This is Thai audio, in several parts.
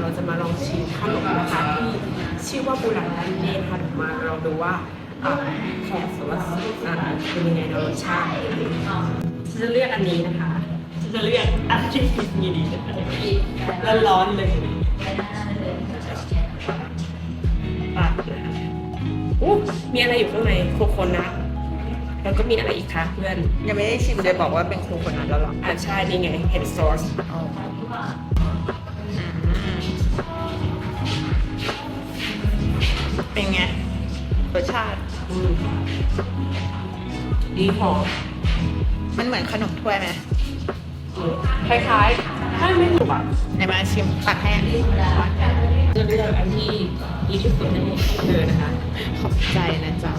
ยวเราจะมาลองชิมขนมนะคะที่ชื่อว่าบูรันดันเน่ค่ะเดี๋ยวมาลองดูว่าอ่าแขกสวัสดิ์อ่าเป็นยังไงนะรสชาติฉันจะเลือกอันนี้นะคะฉันจะเลือกอันที่มีดีนะคะแล้วร้อนๆเลยปัดนะอู้มีอะไรอยู่ข้างในโคโคนัทแล้วก็มีอะไรอีกคะเพื่อนยังไม่ได้ชิมเลยบอกว่าเป็นโคโคนัทแล้วหรออ่าใช่นี่ไงเห็นซอส เป็นไงรสชาติ อืมดีหอมมันเหมือนขนมถ้วยไหมอืมคล้ายๆถ้าไม่ถูกอะในมาชิมตักให้อันนี้จะเลือกอันที่ดีที่สุดในเธอนะคะ ขอบใจนะจ๊ะ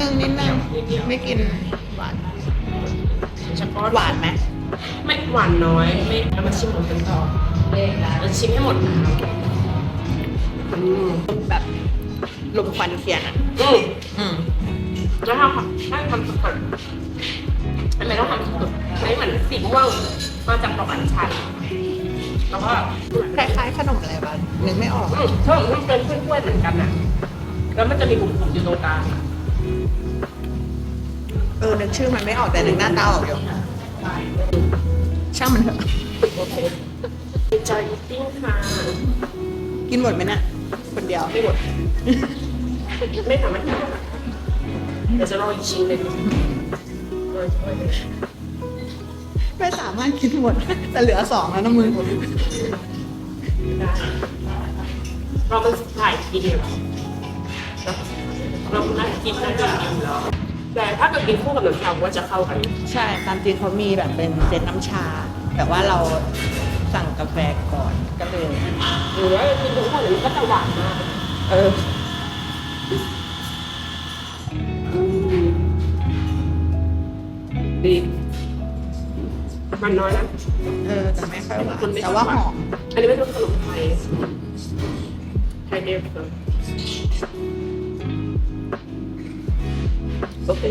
นึงนิดนึงไม่กินหวานเฉพาะหวานไหมไม่หวานน้อยไม่เอามาชิมของกันต่อเราชิมให้หมดนะคะอืมแบบ ลมควันเทียนอะอืมอืมแล้วถ้าถ้ทำสดๆทำไมต้องทำสดๆใช้เหมือนสีม่วงมาจากดอกอัญชันแล้วก็คล้ายๆขนมอะไรบ้างนึกไม่ออกอืมชอบมันเป็นถ้วยๆเหมือนกันอะ แล้วมันจะมีกลุ่มๆอยู่ตรงกลางเออนึกชื่อมันไม่ออกแต่นึกหน้าตาออกอยู่ช่างมันเถอะโอเคจอยติ้งค่ะ กินหมดไหมเนี่ย คนเดียวไม่หมดไม่สามารถทำได้เดี๋ยวจะลองอีกชิ้นหนึ่งไม่สามารถกินหมด แต่เหลือสองแล้วนะมึงได้เราเป็นถ่ายกินอยู่เราน่ากินน่าจะกินอยู่แล้วแต่ถ้าเกิดกินคู่กับน้ำชาว่าจะเข้ากัน ใช่ตามจริงเขามีแบบเป็นเซตน้ำชา แต่ว่าเรา สั่งกาแฟก่อนก็เลยหรือว่ากินคู่กับมันก็จะหวานมากเออดีมันน้อยนะเออแต่ไม่ค่อยหวานคนไม่ชแต่อบว่าหวานหอมอันนี้ไม่ต้องขนมไทยไทยเดียวกันโอเค